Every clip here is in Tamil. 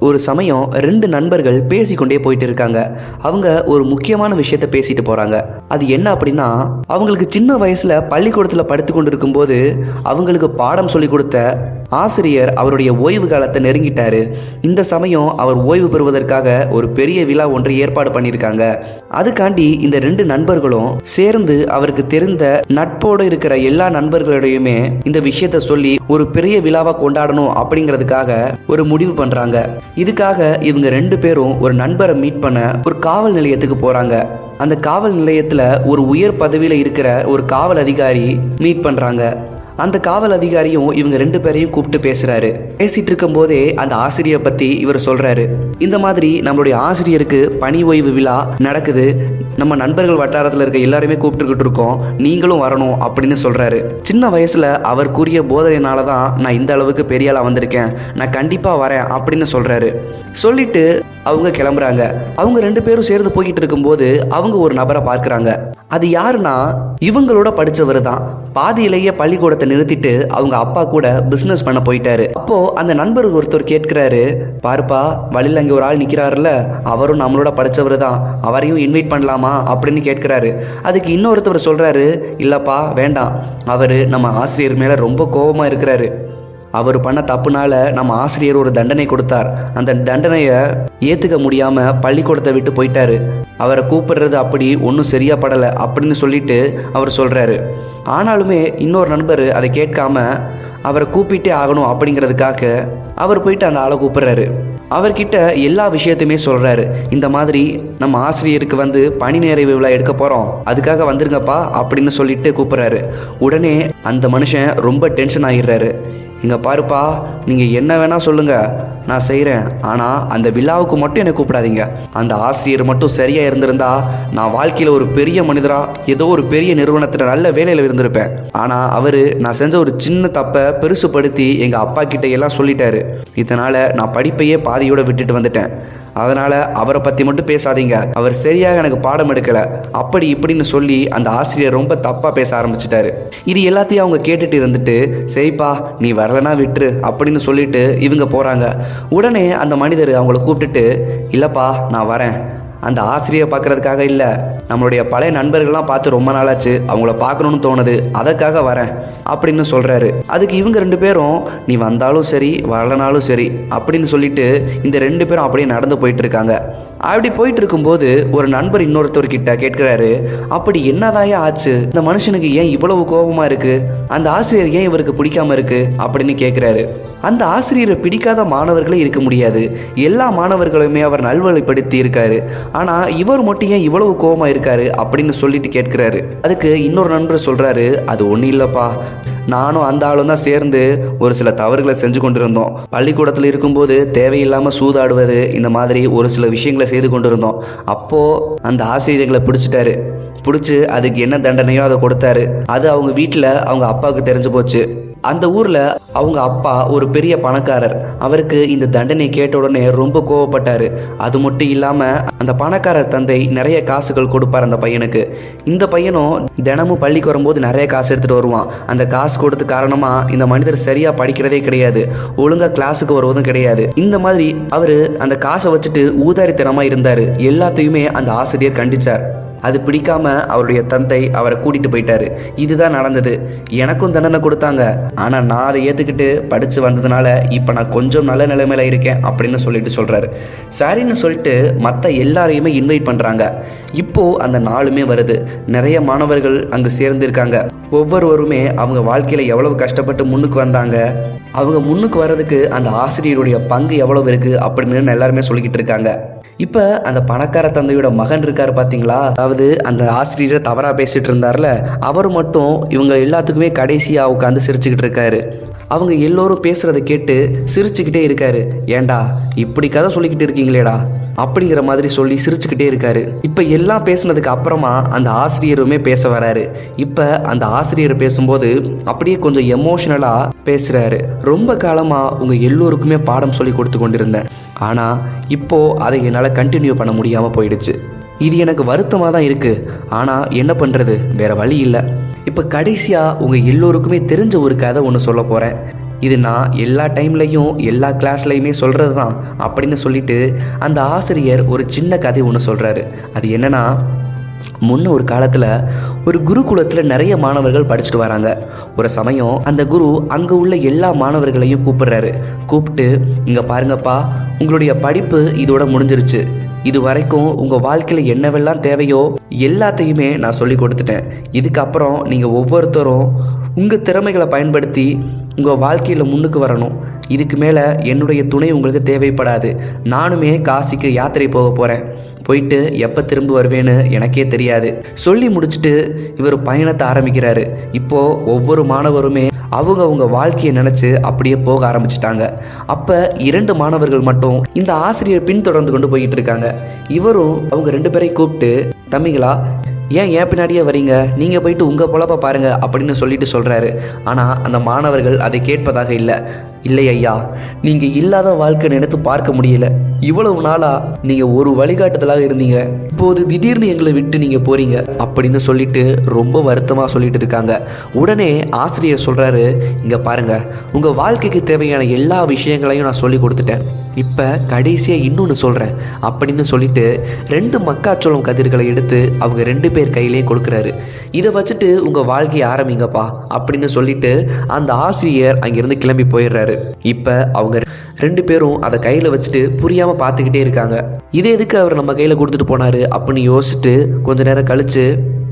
ஒரு சமயம் ரெண்டு நண்பர்கள் பேசிக்கொண்டே போயிட்டு இருக்காங்க அவங்க ஒரு முக்கியமான விஷயத்த பேசிட்டு போறாங்க. அது என்ன அப்படின்னா அவங்களுக்கு சின்ன வயசுல பள்ளிக்கூடத்துல படுத்து கொண்டு இருக்கும்போது அவங்களுக்கு பாடம் சொல்லி கொடுத்த ஆசிரியர் அவருடைய ஓய்வு காலத்தை நெருங்கிட்டாரு. இந்த சமயம் அவர் ஓய்வு பெறுவதற்காக ஒரு பெரிய விழா ஒன்று ஏற்பாடு பண்ணியிருக்காங்க. அதுக்காண்டி இந்த ரெண்டு நண்பர்களும் சேர்ந்து அவருக்கு தெரிந்த நட்போடு இருக்கிற எல்லா நண்பர்களிடையுமே இந்த விஷயத்த சொல்லி ஒரு பெரிய விழாவா கொண்டாடணும் அப்படிங்கிறதுக்காக ஒரு முடிவு பண்றாங்க. இதுக்காக இவங்க ரெண்டு பேரும் ஒரு நண்பரை மீட் பண்ண ஒரு காவல் நிலையத்துக்கு போறாங்க. அந்த காவல் நிலையத்துல ஒரு உயர் பதவியில இருக்கிற ஒரு காவல் அதிகாரி மீட் பண்றாங்க. அந்த காவல் அதிகாரியும் இவங்க ரெண்டு பேரையும் கூப்பிட்டு பேசுறாரு. பேசிட்டு இருக்கும் போதே அந்த ஆசிரியரை பத்தி இவர் சொல்றாரு. இந்த மாதிரி நம்மளுடைய ஆசிரியருக்கு பணி ஓய்வு விழா நடக்குது. நம்ம நண்பர்கள் வட்டாரத்தில் இருக்க எல்லாருமே கூப்பிட்டுக்கிட்டு இருக்கோம். நீங்களும் வரணும் அப்படின்னு சொல்றாரு. சின்ன வயசுல அவர் கூறிய போதனையினால தான் நான் இந்த அளவுக்கு பெரிய ஆளா வந்திருக்கேன். நான் கண்டிப்பா வரேன் அப்படின்னு சொல்றாரு. சொல்லிட்டு அவங்க கிளம்புறாங்க. அவங்க ரெண்டு பேரும் சேர்ந்து போய்கிட்டு இருக்கும்போது அவங்க ஒரு நபரை பார்க்குறாங்க. அது யாருன்னா இவங்களோட படித்தவர் தான். பாதியிலேயே பள்ளிக்கூடத்தை நிறுத்திட்டு அவங்க அப்பா கூட பிஸ்னஸ் பண்ண போயிட்டாரு. அப்போ அந்த நண்பர் ஒருத்தர் கேட்கிறாரு பாருப்பா வழியில் அங்கே ஒரு ஆள் நிற்கிறாருல்ல அவரும் நம்மளோட படித்தவர் தான். அவரையும் இன்வைட் பண்ணலாமா? அப்படின்னு கேட்கிறாரு. அதுக்கு இன்னொருத்தவர் சொல்கிறாரு இல்லைப்பா வேண்டாம். அவர் நம்ம ஆசிரியர் மேலே ரொம்ப கோபமாக இருக்கிறாரு. அவர் பண்ண தப்புனால நம்ம ஆசிரியர் ஒரு தண்டனை கொடுத்தார். அந்த தண்டனையை ஏத்துக்க முடியாம பள்ளிக்கூடத்தை விட்டு போயிட்டாரு. அவரை கூப்பிடுறது அப்படி ஒன்றும் சரியா படலை அப்படின்னு சொல்லிட்டு அவர் சொல்றாரு. ஆனாலுமே இன்னொரு நண்பர் அதை கேட்காம அவரை கூப்பிட்டே ஆகணும் அப்படிங்கிறதுக்காக அவர் போயிட்டு அந்த ஆளை கூப்பிடுறாரு. அவர்கிட்ட எல்லா விஷயத்தையுமே சொல்றாரு. இந்த மாதிரி நம்ம ஆசிரியருக்கு வந்து பணி நிறைவு விழா எடுக்க போறோம். அதுக்காக வந்துருங்கப்பா அப்படின்னு சொல்லிட்டு கூப்பிடுறாரு. உடனே அந்த மனுஷன் ரொம்ப டென்ஷன் ஆகிடுறாரு இங்கே பாருப்பா நீங்கள் என்ன வேணால் சொல்லுங்கள் நான் செய்கிறேன் ஆனால் அந்த விழாவுக்கு மட்டும் என்னை கூப்பிடாதீங்க. அந்த ஆசிரியர் மட்டும் சரியாக இருந்திருந்தா நான் வாழ்க்கையில் ஒரு பெரிய மனிதராக ஏதோ ஒரு பெரிய நிறுவனத்தில் நல்ல வேலையில் இருந்திருப்பேன். ஆனால் அவர் நான் செஞ்ச ஒரு சின்ன தப்பை பெருசுப்படுத்தி எங்கள் அப்பா கிட்ட எல்லாம் சொல்லிட்டாரு. இதனால் நான் படிப்பையே பாதியோட விட்டுட்டு வந்துட்டேன். அதனால் அவரை பற்றி மட்டும் பேசாதீங்க. அவர் சரியாக எனக்கு பாடம் எடுக்கலை. அப்படி இப்படின்னு சொல்லி அந்த ஆசிரியர் ரொம்ப தப்பாக பேச ஆரம்பிச்சிட்டாரு. இது எல்லாத்தையும் அவங்க கேட்டுட்டு இருந்துட்டு சரிப்பா நீ வரலனா விட்டுரு அப்படின்னு சொல்லிட்டு இவங்க போகிறாங்க உடனே அந்த மனிதர் அவங்கள கூப்பிட்டுட்டு இல்லைப்பா நான் வரேன். அந்த ஆசிரியை பார்க்கறதுக்காக இல்லை. நம்மளுடைய பழைய நண்பர்கள்லாம் பார்த்து ரொம்ப நாளாச்சு. அவங்கள பார்க்கணும்னு தோணுது. அதற்காக வரேன். அப்படின்னு சொல்கிறாரு அதுக்கு இவங்க ரெண்டு பேரும் நீ வந்தாலும் சரி வரலனாலும் சரி அப்படின்னு சொல்லிட்டு இந்த ரெண்டு பேரும் அப்படியே நடந்து போயிட்டு இருக்காங்க. அப்படி போயிட்டு இருக்கும்போது ஒரு நண்பர் இன்னொருத்தர்கிட்ட கேட்கிறாரு அப்படி என்னதாயா ஆச்சு? இந்த மனுஷனுக்கு ஏன் இவ்வளவு கோபமா இருக்கு? அந்த ஆசிரியர் ஏன் இவருக்கு பிடிக்காம இருக்கு? அப்படின்னு கேட்கிறாரு. அந்த ஆசிரியரை பிடிக்காத மாணவர்களே இருக்க முடியாது. எல்லா மாணவர்களுமே அவர் நல்வழிப்படுத்தி இருக்காரு. ஆனா இவர் மட்டும் ஏன் இவ்வளவு கோபமா இருக்காரு அப்படின்னு சொல்லிட்டு கேட்கிறாரு. அதுக்கு இன்னொரு நண்பர் சொல்றாரு அது ஒன்றும் இல்லப்பா. நானும் அந்த ஆளும் தான் சேர்ந்து ஒரு சில தவறுகளை செஞ்சு கொண்டிருந்தோம். பள்ளிக்கூடத்தில் இருக்கும்போது தேவையில்லாமல் சூதாடுவது இந்த மாதிரி ஒரு சில விஷயங்களை செய்து கொண்டிருந்தோம். அப்போது அந்த ஆசிரியர்களை பிடிச்சிட்டாரு. பிடிச்சி அதுக்கு என்ன தண்டனையோ அதை கொடுத்தாரு. அது அவங்க வீட்டில் அவங்க அப்பாவுக்கு தெரிஞ்சு போச்சு. அந்த ஊரில் அவங்க அப்பா ஒரு பெரிய பணக்காரர். அவருக்கு இந்த தண்டனை கேட்ட உடனே ரொம்ப கோவப்பட்டார். அது மட்டும் இல்லாமல் அந்த பணக்காரர் தந்தை நிறைய காசுகள் கொடுப்பார் அந்த பையனுக்கு. இந்த பையனும் தினமும் பள்ளிக்கு வரும்போது நிறைய காசு எடுத்துகிட்டு வருவான். அந்த காசு கொடுத்து காரணமாக இந்த மனிதர் சரியாக படிக்கிறதே கிடையாது. ஒழுங்காக கிளாஸுக்கு வருவதும் கிடையாது. இந்த மாதிரி அவர் அந்த காசை வச்சுட்டு ஊதாரித்தனமாக இருந்தார். எல்லாத்தையுமே அந்த ஆசிரியர் கண்டிச்சார். அது பிடிக்காம அவருடைய தந்தை அவரை கூட்டிட்டு போயிட்டாரு. இதுதான் நடந்தது. எனக்கும் தண்டனை கொடுத்தாங்க. ஆனா நான் அதை ஏத்துக்கிட்டு படிச்சு வந்ததுனால இப்ப நான் கொஞ்சம் நல்ல நிலைமையில இருக்கேன் அப்படின்னு சொல்லிட்டு சொல்றாரு. சரின்னு சொல்லிட்டு மற்ற எல்லாரையுமே இன்வைட் பண்றாங்க. இப்போ அந்த நாளுமே வருது. நிறைய மாணவர்கள் அங்கு சேர்ந்திருக்காங்க. ஒவ்வொருவருமே அவங்க வாழ்க்கையில எவ்வளவு கஷ்டப்பட்டு முன்னுக்கு வந்தாங்க அவங்க முன்னுக்கு வர்றதுக்கு அந்த ஆசிரியருடைய பங்கு எவ்வளவு இருக்கு அப்படின்னு எல்லாருமே சொல்லிக்கிட்டு இருக்காங்க. இப்போ அந்த பணக்கார தந்தையோட மகன் இருக்காரு பார்த்தீங்களா அதாவது அந்த ஆசிரியரை தவறாக பேசிட்டு இருந்தார்ல அவர் மட்டும் இவங்க எல்லாத்துக்குமே கடைசியாக உட்காந்து சிரிச்சுக்கிட்டு இருக்காரு. அவங்க எல்லோரும் பேசுறதை கேட்டு சிரிச்சுக்கிட்டே இருக்காரு. ஏண்டா இப்படி கதை சொல்லிக்கிட்டு இருக்கீங்களேடா? அப்படிங்கிற மாதிரி சொல்லி சிரிச்சுக்கிட்டே இருக்காரு. இப்போ எல்லாம் பேசினதுக்கு அப்புறமா அந்த ஆசிரியருமே பேச வராரு. இப்போ அந்த ஆசிரியர் பேசும்போது அப்படியே கொஞ்சம் எமோஷனலாக பேசுகிறாரு ரொம்ப காலமாக உங்கள் எல்லோருக்குமே பாடம் சொல்லி கொடுத்து கொண்டிருந்தேன். ஆனால் இப்போது அதை என்னால் கண்டினியூ பண்ண முடியாமல் போயிடுச்சு. இது எனக்கு வருத்தமாக தான் இருக்குது ஆனால் என்ன பண்ணுறது வேற வழி இல்லை. இப்போ கடைசியாக உங்கள் எல்லோருக்குமே தெரிஞ்ச ஒரு கதை ஒன்று சொல்ல போகிறேன் இது நான் எல்லா டைம்லையும் எல்லா கிளாஸ்லையுமே சொல்கிறது தான் அப்படின்னு சொல்லிட்டு அந்த ஆசிரியர் ஒரு சின்ன கதை ஒன்று சொல்கிறாரு அது என்னன்னா முன்ன ஒரு காலத்தில் ஒரு குருகுலத்தில் நிறைய மாணவர்கள் படிச்சுட்டு வராங்க. ஒரு சமயம் அந்த குரு அங்கே உள்ள எல்லா மாணவர்களையும் கூப்பிடுறாரு. கூப்பிட்டு இங்கே பாருங்கப்பா உங்களுடைய படிப்பு இதோட முடிஞ்சிருச்சு. இது வரைக்கும் உங்கள் வாழ்க்கையில் என்னவெல்லாம் தேவையோ எல்லாத்தையுமே நான் சொல்லி கொடுத்துட்டேன். இதுக்கப்புறம் நீங்கள் ஒவ்வொருத்தரும் உங்கள் திறமைகளை பயன்படுத்தி உங்கள் வாழ்க்கையில் முன்னுக்கு வரணும். இதுக்கு மேலே என்னுடைய துணை உங்களுக்கு தேவைப்படாது. நானுமே காசிக்கு யாத்திரை போக போகிறேன் போயிட்டு எப்போ திரும்ப வருவேன்னு எனக்கே தெரியாது. சொல்லி முடிச்சுட்டு இவர் பயணத்தை ஆரம்பிக்கிறாரு. இப்போது ஒவ்வொரு மாணவருமே அவங்க அவங்க வாழ்க்கையை நினச்சி அப்படியே போக ஆரம்பிச்சிட்டாங்க. அப்போ இரண்டு மாணவர்கள் மட்டும் இந்த ஆசிரியர் பின்தொடர்ந்து கொண்டு போயிட்டு இருக்காங்க. இவரும் அவங்க ரெண்டு பேரையும் கூப்பிட்டு தம்பிங்களா ஏன் ஏன் பின்னாடியே வரீங்க? நீங்கள் போயிட்டு உங்கள் பொழப்ப பாருங்க அப்படின்னு சொல்லிட்டு சொல்கிறாரு ஆனால் அந்த மாணவர்கள் அதை கேட்பதாக இல்லை. இல்லை ஐயா நீங்கள் இல்லாத வாழ்க்கை நினைத்து பார்க்க முடியல. இவ்வளவு நாளா நீங்கள் ஒரு வழிகாட்டுதலாக இருந்தீங்க. இப்போது திடீர்னு எங்களை விட்டு நீங்கள் போறீங்க அப்படின்னு சொல்லிட்டு ரொம்ப வருத்தமாக சொல்லிட்டு இருக்காங்க. உடனே ஆசிரியர் சொல்கிறாரு இங்கே பாருங்க உங்கள் வாழ்க்கைக்கு தேவையான எல்லா விஷயங்களையும் நான் சொல்லி கொடுத்துட்டேன். இப்போ கடைசியாக இன்னொன்று சொல்கிறேன் அப்படின்னு சொல்லிட்டு ரெண்டு மக்காச்சோளம் கதிர்களை எடுத்து அவங்க ரெண்டு பேர் கையிலேயே கொடுக்குறாரு. இதை வச்சுட்டு உங்கள் வாழ்க்கையை ஆரம்பிங்கப்பா அப்படின்னு சொல்லிட்டு அந்த ஆசிரியர் அங்கிருந்து கிளம்பி போயிடுறாரு. இப்போ அவங்க ரெண்டு பேரும் அதை கையில் வச்சுட்டு புரியாமல் பார்த்துக்கிட்டே இருக்காங்க. இது எதுக்கு அவர் நம்ம கையில் கொடுத்துட்டு போனாரு அப்படின்னு யோசிச்சுட்டு கொஞ்ச நேரம் கழிச்சு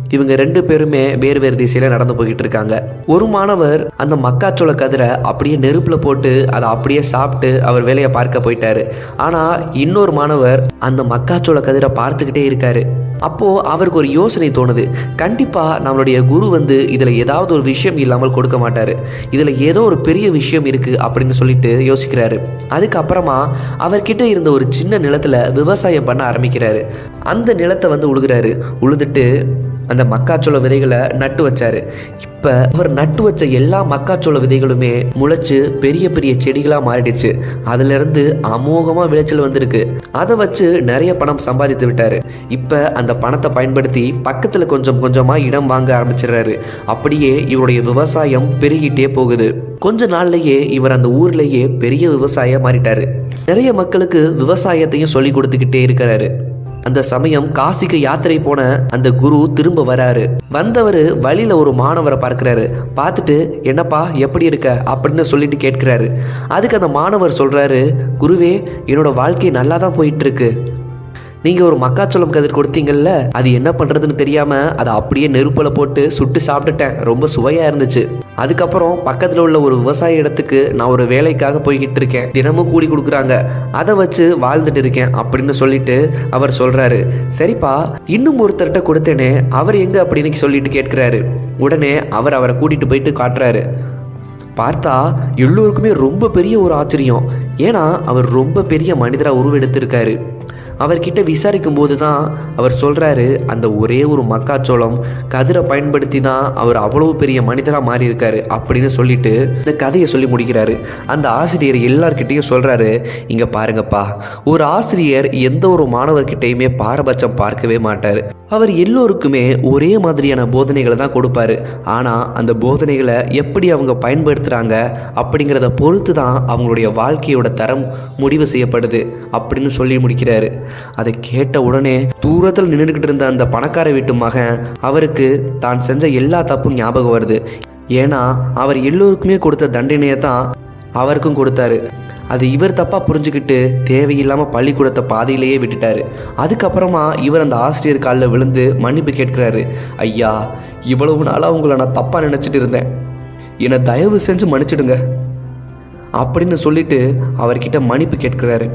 இவங்க ரெண்டு பேருமே வேறு வேறு திசையில நடந்து போய்கிட்டு இருக்காங்க. ஒரு மாணவர் அந்த மக்காச்சோள கதிரை அப்படியே நெருப்புல போட்டு அதை அப்படியே சாப்பிட்டு அவர் வேலையை பார்க்க போயிட்டாரு. ஆனா இன்னொரு மாணவர் அந்த மக்காச்சோள கதிரை பார்த்துக்கிட்டே இருக்காரு. அப்போ அவருக்கு ஒரு யோசனை தோணுது. கண்டிப்பா நம்மளுடைய குரு வந்து இதுல ஏதாவது ஒரு விஷயம் இல்லாமல் கொடுக்க மாட்டாரு. இதுல ஏதோ ஒரு பெரிய விஷயம் இருக்கு அப்படின்னு சொல்லிட்டு யோசிக்கிறாரு. அதுக்கப்புறமா அவர்கிட்ட இருந்த ஒரு சின்ன நிலத்துல விவசாயம் பண்ண ஆரம்பிக்கிறாரு. அந்த நிலத்தை வந்து உழுகிறாரு. உழுதுட்டு அந்த மக்காச்சோள விதைகளை நட்டு வச்சாரு. இப்போ அவர் நட்டு வச்ச எல்லா மக்காச்சோள விதைகளுமே முளைச்சு பெரிய பெரிய செடிகளாக மாறிடுச்சு. அதுலேருந்து அமோகமாக விளைச்சல் வந்திருக்கு. அதை வச்சு நிறைய பணம் சம்பாதித்து விட்டாரு. இப்போ அந்த பணத்தை பயன்படுத்தி பக்கத்தில் கொஞ்சம் கொஞ்சமாக இடம் வாங்க ஆரம்பிச்சிடுறாரு. அப்படியே இவருடைய விவசாயம் பெருகிட்டே போகுது. கொஞ்ச நாள்லயே இவர் அந்த ஊர்லயே பெரிய விவசாயியா மாறிட்டாரு. நிறைய மக்களுக்கு விவசாயத்தையும் சொல்லி கொடுத்துக்கிட்டே இருக்கிறாரு. அந்த சமயம் காசிக்கு யாத்திரை போன அந்த குரு திரும்ப வராரு. வந்தவர் வழியில ஒரு மாணவரை பார்க்கிறாரு. பார்த்துட்டு என்னப்பா எப்படி இருக்க? அப்படின்னு சொல்லிட்டு கேட்கிறாரு. அதுக்கு அந்த மாணவர் சொல்றாரு குருவே என்னோட வாழ்க்கை நல்லா தான் போயிட்டு இருக்கு. நீங்க ஒரு மக்காச்சோளம் கதிர் கொடுத்தீங்கல்ல அது என்ன பண்றதுன்னு தெரியாம அதை அப்படியே நெருப்பில் போட்டு சுட்டு சாப்பிட்டுட்டேன். ரொம்ப சுவையா இருந்துச்சு. அதுக்கப்புறம் பக்கத்துல உள்ள ஒரு விவசாய இடத்துக்கு நான் ஒரு வேலைக்காக போய்கிட்டு இருக்கேன். தினமும் கூலி கொடுக்குறாங்க. அதை வச்சு வாழ்ந்துட்டு இருக்கேன் அப்படின்னு சொல்லிட்டு அவர் சொல்றாரு. சரிப்பா இன்னும் ஒருத்தர்கிட்ட கொடுத்தேனே அவர் எங்க அப்படின்னு சொல்லிட்டு கேட்கிறாரு. உடனே அவர் அவரை கூட்டிட்டு போயிட்டு காட்டுறாரு. பார்த்தா எல்லோருக்குமே ரொம்ப பெரிய ஒரு ஆச்சரியம். ஏன்னா அவர் ரொம்ப பெரிய மனிதராக உருவெடுத்திருக்காரு. அவர்கிட்ட விசாரிக்கும் போது தான் அவர் சொல்கிறாரு அந்த ஒரே ஒரு மக்காச்சோளம் கதிரை பயன்படுத்தி தான் அவர் அவ்வளோ பெரிய மனிதராக மாறியிருக்காரு அப்படின்னு சொல்லிட்டு இந்த கதையை சொல்லி முடிக்கிறாரு. அந்த ஆசிரியர் எல்லார்கிட்டையும் சொல்கிறாரு இங்கே பாருங்கப்பா ஒரு ஆசிரியர் எந்த ஒரு மாணவர்கிட்டையுமே பாரபட்சம் பார்க்கவே மாட்டார். அவர் எல்லோருக்குமே ஒரே மாதிரியான போதனைகளை தான் கொடுப்பாரு. ஆனால் அந்த போதனைகளை எப்படி அவங்க பயன்படுத்துகிறாங்க அப்படிங்கிறத பொறுத்து தான் அவங்களுடைய வாழ்க்கையோட தரம் முடிவு செய்யப்படுது அப்படின்னு சொல்லி முடிக்கிறாரு. அதை கேட்ட உடனே தூரத்தில் நின்றுக்கிட்டு இருந்த அந்த பணக்கார வீட்டு மகன் அவருக்கு தான் செஞ்ச எல்லா தப்பும் ஞாபகம் வருது. ஏன்னா அவர் எல்லோருக்குமே கொடுத்த தண்டனையை தான் அவருக்கும் கொடுத்தாரு. அது இவர் தப்பாக புரிஞ்சுக்கிட்டு தேவையில்லாமல் பள்ளிக்கூடத்தை பாதையிலேயே விட்டுட்டாரு. அதுக்கப்புறமா இவர் அந்த ஆசிரியர் காலில் விழுந்து மன்னிப்பு கேட்கிறாரு. ஐயா இவ்வளவு நாளாக உங்களை நான் தப்பாக நினச்சிட்டு இருந்தேன். என்னை தயவு செஞ்சு மன்னிச்சிடுங்க. அப்படின்னு சொல்லிட்டு அவர்கிட்ட மன்னிப்பு கேட்கிறாரு.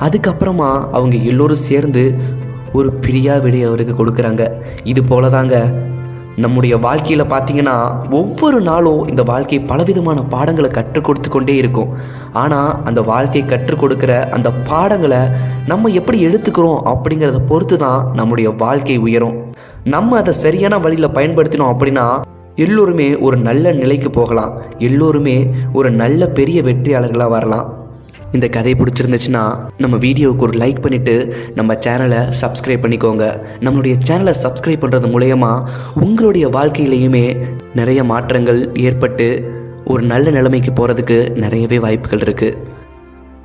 அதுக்கப்புறமா அவங்க எல்லோரும் சேர்ந்து ஒரு பிரியா விடை அவருக்கு கொடுக்குறாங்க. இது போல தாங்க நம்முடைய வாழ்க்கையில் பார்த்தீங்கன்னா ஒவ்வொரு நாளும் இந்த வாழ்க்கை பலவிதமான பாடங்களை கற்றுக் கொடுத்து கொண்டே இருக்கும். ஆனால் அந்த வாழ்க்கை கற்றுக் கொடுக்குற அந்த பாடங்களை நம்ம எப்படி எடுத்துக்கிறோம் அப்படிங்கிறத பொறுத்து தான் நம்முடைய வாழ்க்கை உயரும். நம்ம அதை சரியான வழியில் பயன்படுத்தினோம் அப்படின்னா எல்லோருமே ஒரு நல்ல நிலைக்கு போகலாம். எல்லோருமே ஒரு நல்ல பெரிய வெற்றியாளர்களாக வரலாம். இந்த கதை பிடிச்சிருந்துச்சுன்னா நம்ம வீடியோவுக்கு ஒரு லைக் பண்ணிவிட்டு நம்ம சேனலை சப்ஸ்கிரைப் பண்ணிக்கோங்க. நம்மளுடைய சேனலை சப்ஸ்கிரைப் பண்ணுறது மூலயமா உங்களுடைய வாழ்க்கையிலையுமே நிறைய மாற்றங்கள் ஏற்பட்டு ஒரு நல்ல நிலைமைக்கு போகிறதுக்கு நிறையவே வாய்ப்புகள் இருக்குது